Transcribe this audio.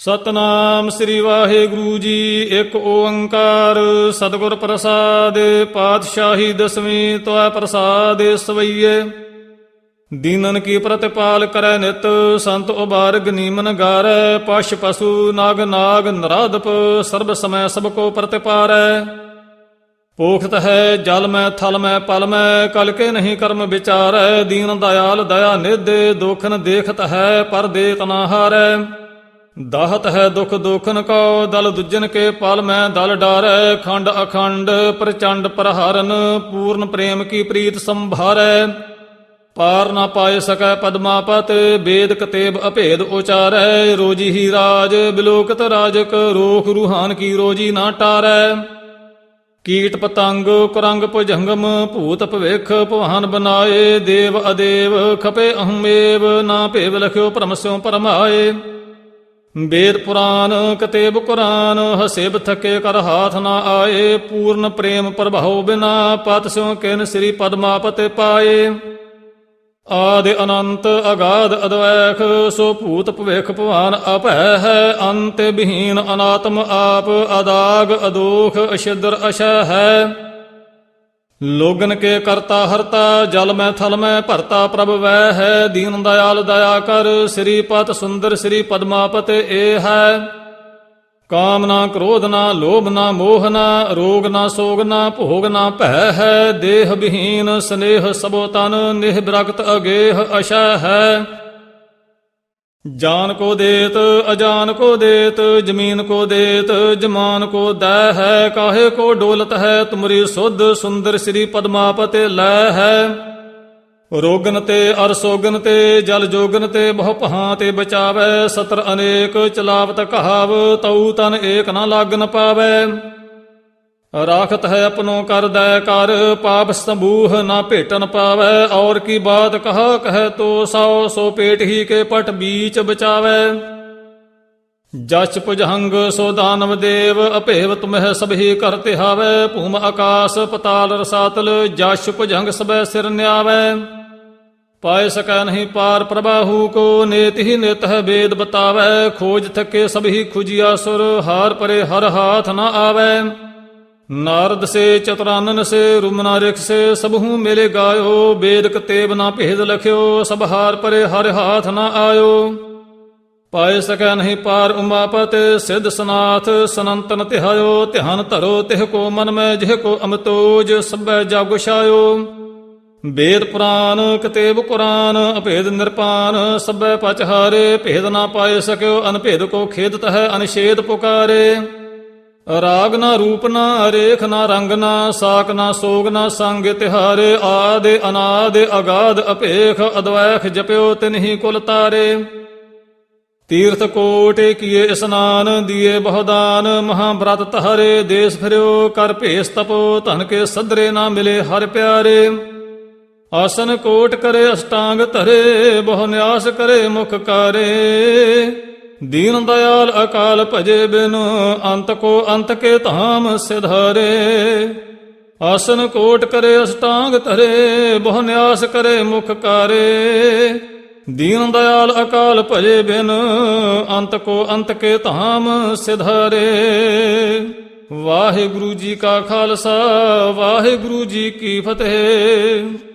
ਸਤਨਾਮ ਸ੍ਰੀ ਵਾਹਿਗੁਰੂ ਜੀ, ਇੱਕ ਓੰਕਾਰ, ਸਤਿਗੁਰ ਪ੍ਰਸਾਦ, ਪਾਤਸ਼ਾਹੀ ਦਸਵੀਂ ਤੋਇ ਪ੍ਰਸਾਦ ਸਵਈਏ। ਦੀਨਨ ਕੀ ਪ੍ਰਤਿਪਾਲ ਕਰੈ ਨਿਤ, ਸੰਤ ਉਬਾਰਗ ਨੀਮਨ ਗਾਰੈ, ਪਸ਼ ਪਸੂ ਨਾਗ ਨਾਗ ਨਰਾਦਪ ਸਰਬ ਸਮੈ ਸਭ ਕੋ ਪ੍ਰਤਿਪਾਰੈ। ਪੋਖਤ ਹੈ ਜਲ ਮੈਂ, ਥਲ ਮੈਂ, ਪਲ ਮੈਂ, ਕਲ ਕੇ ਨਹੀਂ ਕਰਮ ਵਿਚਾਰੈ। ਦੀਨ ਦਇਆਲ ਦਇਆ ਨਿਧੇ, ਦੋਖਨ ਦੇਖਤ ਹੈ, ਪਰ ਦੇ ਤਨਾ ਹਾਰੈ ਦਾਹਤ ਹੈ ਦੁਖ ਦੋਖਨ ਕੋ ਦਲ ਦੁਜਨ ਕੇ ਪਲ ਮੈਂ ਦਲ ਡਾਰੈ, ਖੰਡ ਅਖੰਡ ਪ੍ਰਚੰਡ ਪ੍ਰਹਾਰਨ, ਪੂਰਨ ਪ੍ਰੇਮ ਕੀ ਪ੍ਰੀਤ ਸੰਭਾਰੈ। ਪਾਰ ਨਾ ਪਾਏ ਸਕੈ ਪਦਮਾਪਤ ਬੇਦ ਕਤੇਬ ਅਭੇਦ ਉਚਾਰੈ। ਰੋਜੀ ਹੀ ਰਾਜ, ਬਿਲੋਕਤ ਰਾਜਕ, ਰੋਖ ਰੂਹਾਨ ਕੀ ਰੋਜੀ ਨਾ ਟਾਰੈ। ਕੀਟ ਪਤੰਗ, ਕੁਰੰਗ ਭੁਜੰਗਮ, ਭੂਤ ਭਵਿਖ, ਭਵਾਨ ਬਨਾਏ। ਦੇਵ ਅਦੇਵ, ਖਪੇ ਅਹਮੇਵ, ਨਾ ਭੇਵ ਲਖਿਓ ਪਰਮਸਿਓ ਪਰਮਾਏ ਵੇਦ ਪੁਰਾਨ ਕਤੇਬ ਕੁਰਾਨ, ਹਸੇਬ ਥਕੇ ਕਰ ਹਾਥ ਨਾ ਆਏ, ਪੂਰਨ ਪ੍ਰੇਮ ਪ੍ਰਭਾਉ ਬਿਨਾ ਪਤ ਸਿਉ ਕਿਨ ਸ੍ਰੀ ਪਦਮਾਪਤੇ ਪਾਏ। ਆਦਿ ਅਨੰਤ ਅਗਾਧ ਅਦਵੈਖ, ਸੋ ਭੂਤ ਭਵਿਖ ਭਵਾਨ ਅਭੈ ਹੈ, ਅੰਤ ਵਿਹੀਨ ਅਨਾਤਮ ਆਪ, ਅਦਾਗ ਅਦੋਖ ਅਸ਼ਿਦਰ ਅਸ਼ੈ ਹੈ। ਲੋਗਨ ਕੇ ਕਰਤਾ ਹਰਤਾ, ਜਲ ਮੈਂ ਥਲ ਮੈਂ ਭਰਤਾ ਪ੍ਰਭ ਵੈ ਹੈ, ਦੀਨ ਦਇਆਲ ਦਇਆ ਕਰ ਸ੍ਰੀ ਪਤ ਸੁੰਦਰ ਸ੍ਰੀ ਪਦਮਾਪਤ ਏ ਹੈ। ਕਾਮਨਾ ਕ੍ਰੋਧ ਨਾ ਲੋਭ ਨਾ ਮੋਹ ਨਾ ਰੋਗ ਨਾ ਸੋਗ ਨਾ ਭੋਗ ਨਾ ਭੈ ਹੈ, ਦੇਹ ਵਿਹੀਨ ਸਨੇਹ ਸਬੋ ਤਨ, ਨਿਹ ਬਿਰਗਤ ਅਗੇਹ ਅਸ਼ੈ ਹੈ। ਜਾਨ ਕੋ ਦੇਤ, ਅਜਾਨ ਕੋ ਦੇਤ, ਜ਼ਮੀਨ ਕੋ ਦੇਤ, ਜਮਾਨ ਕੋ ਦੈ ਹੈ, ਕਾਹੇ ਕੋ ਡੋਲਤ ਹੈ, ਤੁਮਰੀ ਸੁਧ ਸੁੰਦਰ ਸ੍ਰੀ ਪਦਮਾਪਤੇ ਲੈ ਹੈ। ਰੋਗਨ ਤੇ ਅਰਸੋਗਨ ਤੇ, ਜਲ ਜੋਗਨ ਤੇ, ਬਹੁ ਪਹਾਂ ਤੇ ਬਚਾਵੈ, ਸਤਰ ਅਨੇਕ ਚਲਾਵਤ ਕਹਾਵ, ਤਉ ਤਨ ਏਕ ਨਾ ਲਾਗਨ ਪਾਵੈ। ਰਾਖਤ ਹੈ ਆਪਣੋ ਕਰਦੈ ਕਰ, ਪਾਪ ਸੰਬੂਹ ਨਾ ਭੇਟਨ ਪਾਵੈ, ਔਰ ਕੀ ਬਾਤ ਕਹਾ ਕਹਿ ਤੋ ਸੋ ਸੋ ਪੇਟ ਹੀ ਕੇ ਪਟ ਬੀਚ ਬਚਾਵੈ। ਜਸ ਪੁਜਹੰਗ ਸੋ ਦਾਨਵ ਦੇਵ, ਅਭੇਵ ਤੁਮਹਿ ਸਭੀ ਕਰਤੇ ਹਾਵੈ ਭੂਮ ਆਕਾਸ ਪਤਾਲ ਰਸਾਤਲ, ਜਸ ਪੁਜਹੰਗ ਸਬੈ ਸਿਰ ਨਿਆਵੈ। ਪਾਇ ਸਕੈ ਨਹੀਂ ਪਾਰ ਪ੍ਰਭਾਹੂ ਕੋ, ਨੇਤ ਹੀ ਨਿਤ ਹੈ ਵੇਦ ਬਤਾਵੈ, ਖੋਜ ਥਕੇ ਸਭੀ ਖੁਜੀਆ ਸੁਰ, ਹਾਰ ਪਰੇ ਹਰ ਹਾਥ ਨਾ ਆਵੈ। ਨਾਰਦ ਸੇ ਚਤੁਰਾਨਨ ਸੇ, ਰੁਮਨਾ ਰਿਖ ਸੇ, ਸਭੂ ਮੇਰੇ ਗਾਇਓ ਵੇਦ ਕਤੇਬ ਨਾ ਭੇਦ ਲਖਿਓ, ਸਭ ਹਾਰ ਪਰੇ ਹਰ ਹਾਥ ਨਾ ਆਇਓ। ਪਾਇ ਸਕੈ ਨਹੀਂ ਪਾਰ ਉਮਾਪਤ ਸਿਧ ਸਨਾਥ ਸਨੰਤਨ ਧਿਆਇਓ ਧਿਆਨ ਧਰੋ ਤਿਹ ਕੋ ਮਨ ਮੈਂ, ਜਿਹ ਕੋ ਅਮਤੋਜ, ਸਭੈ ਜਗ ਛਾਇਓ। ਵੇਦ ਪੁਰਾਨ, ਕਤੇਬ ਕੁਰਾਨ, ਅਭੇਦ ਨਿਰਪਾਨ, ਸਭੈ ਪਚਹਾਰੇ ਭੇਦ ਨਾ ਪਾਏ ਸਕਿਓ, ਅਨਭੇਦ ਕੋ ਖੇਦਤ ਹੈ ਅਨਸ਼ੇਦ ਪੁਕਾਰੇ। ਰਾਗ ਨਾ ਰੂਪ ਨਾ ਰੇਖ ਨਾ ਰੰਗ ਨਾ ਸਾਕ ਨਾ ਸੋਗ ਨਾ ਸੰਗ ਤਿਹਾਰੇ, ਆਦੇ ਅਨਾਦੇ ਅਗਾਧ ਅਪੇਖ, ਅਦਵੈਖ ਜਪਿਓ ਤਿਨਹੀ ਕੁਲ ਤਾਰੇ। ਤੀਰਥ ਕੋਟੇ ਕੀਏ ਇਸਨਾਨ, ਦੀਏ ਬਹੁਦਾਨ ਮਹਾਬ੍ਰਤ ਤਹਰੇ, ਦੇਸ ਫਿਰਿਓ, ਕਰ ਭੇਸ ਤਪੋ, ਧਨ ਕੇ ਸਦਰੇ ਨਾ ਮਿਲੇ ਹਰ ਪਿਆਰੇ। ਆਸਨ ਕੋਟ ਕਰੇ ਅਸ਼ਟਾਂਗ ਧਰੇ, ਬਹੁ ਨਿਆਸ ਕਰੇ ਮੁਖ ਕਾਰੇ। ਦੀਨ ਦਇਆਲ ਅਕਾਲ ਭਜੇ ਬਿਨ ਅੰਤ ਕੋ ਅੰਤ ਕੇ ਧਾਮ ਸਿਧਾਰੇ। ਆਸਨ ਕੋਟ ਕਰੇ, ਅਸ਼ਟਾਂਗ ਧਰੇ, ਬਹੁ ਨਿਆਸ ਕਰੇ, ਮੁਖ ਕਾਰੇ। ਦੀਨ ਦਇਆਲ ਅਕਾਲ ਭਜੇ ਬਿਨ ਅੰਤ ਕੋ ਅੰਤ ਕੇ ਧਾਮ ਸਿਧਾਰੇ। ਵਾਹਿਗੁਰੂ ਜੀ ਕਾ ਖਾਲਸਾ, ਵਾਹਿਗੁਰੂ ਜੀ ਕੀ ਫਤਿਹ।